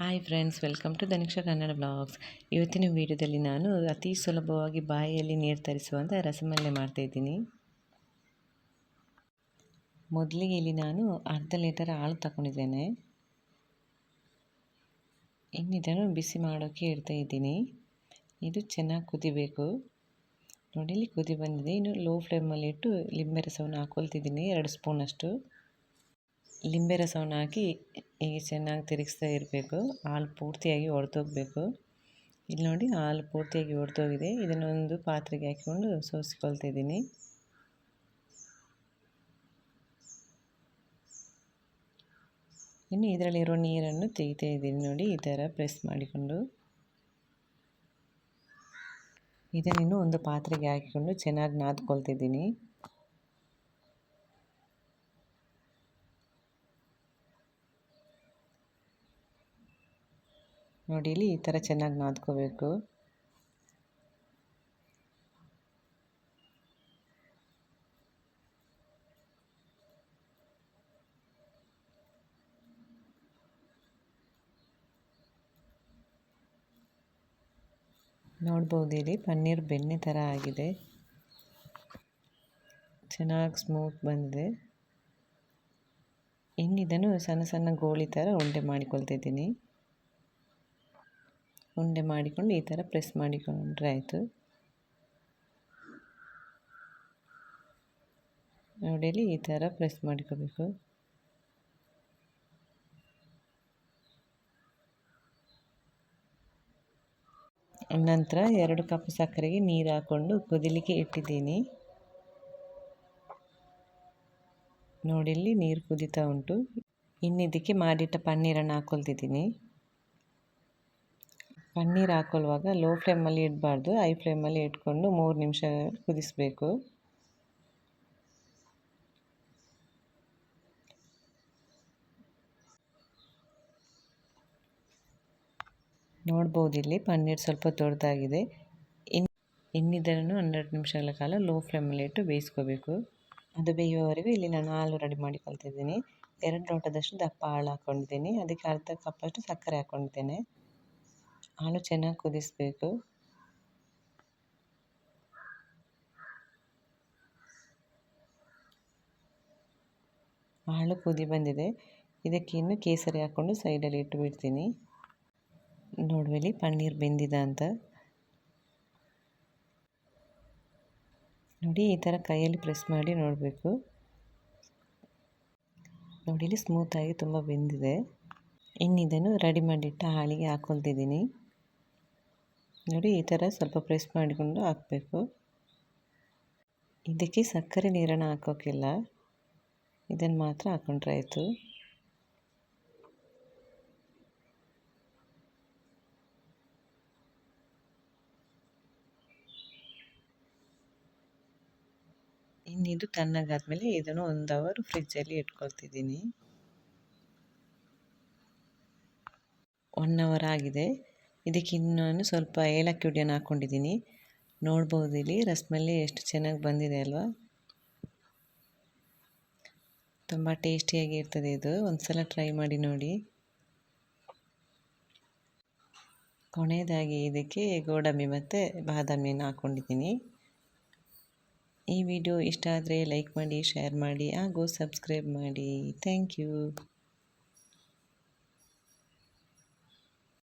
Hi friends welcome to Dhaniksha Kannada blogs ಇವತ್ತಿನ ವಿಡಿಯೋದಲ್ಲಿ ನಾನು ಅತಿ ಸುಲಭವಾಗಿ ಬಾಯಿಯಲ್ಲಿ ನೀರು ತರಿಸುವಂಥ ರಸಮಲ್ಲೆ ಮಾಡ್ತಾಯಿದ್ದೀನಿ ಮೊದಲಿಗೆ ಇಲ್ಲಿ ನಾನು ಅರ್ಧ ಲೀಟರ್ ಹಾಲು ತಗೊಂಡಿದ್ದೇನೆ. ಇನ್ನಿದನ್ನು ಬಿಸಿ ಮಾಡೋಕ್ಕೆ ಇಡ್ತಾ ಇದ್ದೀನಿ. ಇದು ಚೆನ್ನಾಗಿ ಕುದಿಬೇಕು. ನೋಡಿ, ಇಲ್ಲಿ ಕುದಿ ಬಂದಿದೆ. ಇನ್ನು ಲೋ ಫ್ಲೇಮಲ್ಲಿ ಇಟ್ಟು ಲಿಂಬೆ ರಸವನ್ನು ಹಾಕೊಳ್ತಿದ್ದೀನಿ. ಎರಡು ಸ್ಪೂನಷ್ಟು. ಲಿಂಬೆ ರಸವನ್ನು ಹಾಕಿ ಹೀಗೆ ಚೆನ್ನಾಗಿ ತಿರುಗಿಸ್ತಾ ಇರಬೇಕು. ಹಾಲು ಪೂರ್ತಿಯಾಗಿ ಒಡೆದೋಗ್ಬೇಕು. ಇಲ್ಲಿ ನೋಡಿ ಹಾಲು ಪೂರ್ತಿಯಾಗಿ ಒಡೆದೋಗಿದೆ. ಇದನ್ನೊಂದು ಪಾತ್ರೆಗೆ ಹಾಕಿಕೊಂಡು ಸೋಸ್ಕೊಳ್ತಿದ್ದೀನಿ ಇನ್ನು ಇದರಲ್ಲಿರೋ ನೀರನ್ನು ತೆಗಿತಾ ಇದ್ದೀನಿ ನೋಡಿ, ಈ ಥರ ಪ್ರೆಸ್ ಮಾಡಿಕೊಂಡು. ಇದನ್ನು ಒಂದು ಪಾತ್ರೆಗೆ ಹಾಕಿಕೊಂಡು ಚೆನ್ನಾಗಿ ನಾದ್ಕೊಳ್ತಿದ್ದೀನಿ ನೋಡಿ ಇಲ್ಲಿ ಈ ಥರ ಚೆನ್ನಾಗಿ ನಾದ್ಕೋಬೇಕು. ನೋಡ್ಬೋದು ಇಲ್ಲಿ ಪನ್ನೀರ್ ಬೆಣ್ಣೆ ಥರ ಆಗಿದೆ. ಚೆನ್ನಾಗಿ ಸ್ಮೂತ್ ಬಂದಿದೆ. ಇನ್ನಿದನ್ನು ಸಣ್ಣ ಸಣ್ಣ ಗೋಳಿ ಥರ ಉಂಡೆ ಮಾಡಿಕೊಳ್ತಿದ್ದೀನಿ ಉಂಡೆ ಮಾಡಿಕೊಂಡು ಈ ಥರ ಪ್ರೆಸ್ ಮಾಡಿಕೊಂಡ್ರೆ ಆಯಿತು. ನೋಡಿ ಈ ಥರ ಪ್ರೆಸ್ ಮಾಡಿಕೋಬೇಕು. ನಂತರ ಎರಡು ಕಪ್ ಸಕ್ಕರೆಗೆ ನೀರು ಹಾಕ್ಕೊಂಡು ಕುದಿಲಿಕ್ಕೆ ಇಟ್ಟಿದ್ದೀನಿ. ನೋಡಿಲ್ಲಿ ನೀರು ಕುದಿತಾ ಉಂಟು. ಇನ್ನಿದ್ದಕ್ಕೆ ಮಾಡಿಟ್ಟ ಪನ್ನೀರನ್ನು ಹಾಕ್ಕೊಳ್ತಿದ್ದೀನಿ ಪನ್ನೀರ್ ಹಾಕೊಳ್ಳುವಾಗ ಲೋ ಫ್ಲೇಮಲ್ಲಿ ಇಡಬಾರ್ದು ಹೈ ಫ್ಲೇಮಲ್ಲಿ ಇಟ್ಕೊಂಡು ಮೂರು ನಿಮಿಷ ಕುದಿಸಬೇಕು. ನೋಡ್ಬೋದು ಇಲ್ಲಿ ಪನ್ನೀರ್ ಸ್ವಲ್ಪ ದೊಡ್ಡದಾಗಿದೆ. ಇನ್ ಇನ್ನಿದ್ದರೂ ಹನ್ನೆರಡು ನಿಮಿಷಗಳ ಕಾಲ ಲೋ ಫ್ಲೇಮಲ್ಲಿ ಇಟ್ಟು ಬೇಯಿಸ್ಕೋಬೇಕು. ಅದು ಬೇಯುವವರೆಗೂ ಇಲ್ಲಿ ನಾನು ಹಾಲು ರೆಡಿ ಮಾಡಿಕೊಳ್ತಿದ್ದೀನಿ ಎರಡು ಲೋಟದಷ್ಟು ದಪ್ಪ ಹಾಳು ಹಾಕ್ಕೊಂಡಿದ್ದೀನಿ ಅದಕ್ಕೆ ಅರ್ಧ ಕಪ್ಪಷ್ಟು ಸಕ್ಕರೆ ಹಾಕ್ಕೊಂಡಿದ್ದೇನೆ ಹಾಲು ಚೆನ್ನಾಗಿ ಕುದಿಸಬೇಕು. ಹಾಲು ಕುದಿ ಬಂದಿದೆ. ಇದಕ್ಕೆ ಇನ್ನು ಕೇಸರಿ ಹಾಕ್ಕೊಂಡು ಸೈಡಲ್ಲಿ ಇಟ್ಟು ಬಿಡ್ತೀನಿ. ನೋಡುವಲ್ಲಿ ಪನ್ನೀರ್ ಬೆಂದಿದ ಅಂತ. ನೋಡಿ, ಈ ಥರ ಕೈಯಲ್ಲಿ ಪ್ರೆಸ್ ಮಾಡಿ ನೋಡಬೇಕು. ನೋಡಿ ಸ್ಮೂತಾಗಿ ತುಂಬ ಬೆಂದಿದೆ. ಇನ್ನಿದನ್ನು ರೆಡಿ ಮಾಡಿಟ್ಟ ಹಾಳಿಗೆ ಹಾಕ್ಕೊಳ್ತಿದ್ದೀನಿ ನೋಡಿ, ಈ ಥರ ಸ್ವಲ್ಪ ಪ್ರೆಸ್ ಮಾಡಿಕೊಂಡು ಹಾಕಬೇಕು. ಇದಕ್ಕೆ ಸಕ್ಕರೆ ನೀರನ್ನು ಹಾಕೋಕ್ಕಿಲ್ಲ. ಇದನ್ನು ಮಾತ್ರ ಹಾಕೊಂಡ್ರೆ ಆಯಿತು. ಇನ್ನಿದು ತಣ್ಣಗಾದ್ಮೇಲೆ ಇದನ್ನು ಒಂದು ಅವರ್ ಫ್ರಿಜ್ಜಲ್ಲಿ ಇಟ್ಕೊಳ್ತಿದ್ದೀನಿ. ಒನ್ ಅವರ್ ಆಗಿದೆ. ಇದಕ್ಕೆ ಇನ್ನು ಸ್ವಲ್ಪ ಏಲಕ್ಕಿ ಹುಡಿಯನ್ನು ಹಾಕ್ಕೊಂಡಿದ್ದೀನಿ. ನೋಡ್ಬೋದು ಇಲ್ಲಿ, ರಸ್ಮಲ್ಲಿ ಎಷ್ಟು ಚೆನ್ನಾಗಿ ಬಂದಿದೆ ಅಲ್ವಾ? ತುಂಬ ಟೇಸ್ಟಿಯಾಗಿ ಇರ್ತದೆ ಇದು. ಒಂದು ಸಲ ಟ್ರೈ ಮಾಡಿ ನೋಡಿ. ಕೊನೆಯದಾಗಿ ಇದಕ್ಕೆ ಗೋಡಂಬಿ ಮತ್ತು ಬಾದಾಮಿಯನ್ನು ಹಾಕ್ಕೊಂಡಿದ್ದೀನಿ. ಈ ವಿಡಿಯೋ ಇಷ್ಟ ಆದರೆ ಲೈಕ್ ಮಾಡಿ, ಶೇರ್ ಮಾಡಿ ಹಾಗೂ ಸಬ್ಸ್ಕ್ರೈಬ್ ಮಾಡಿ. Thank you.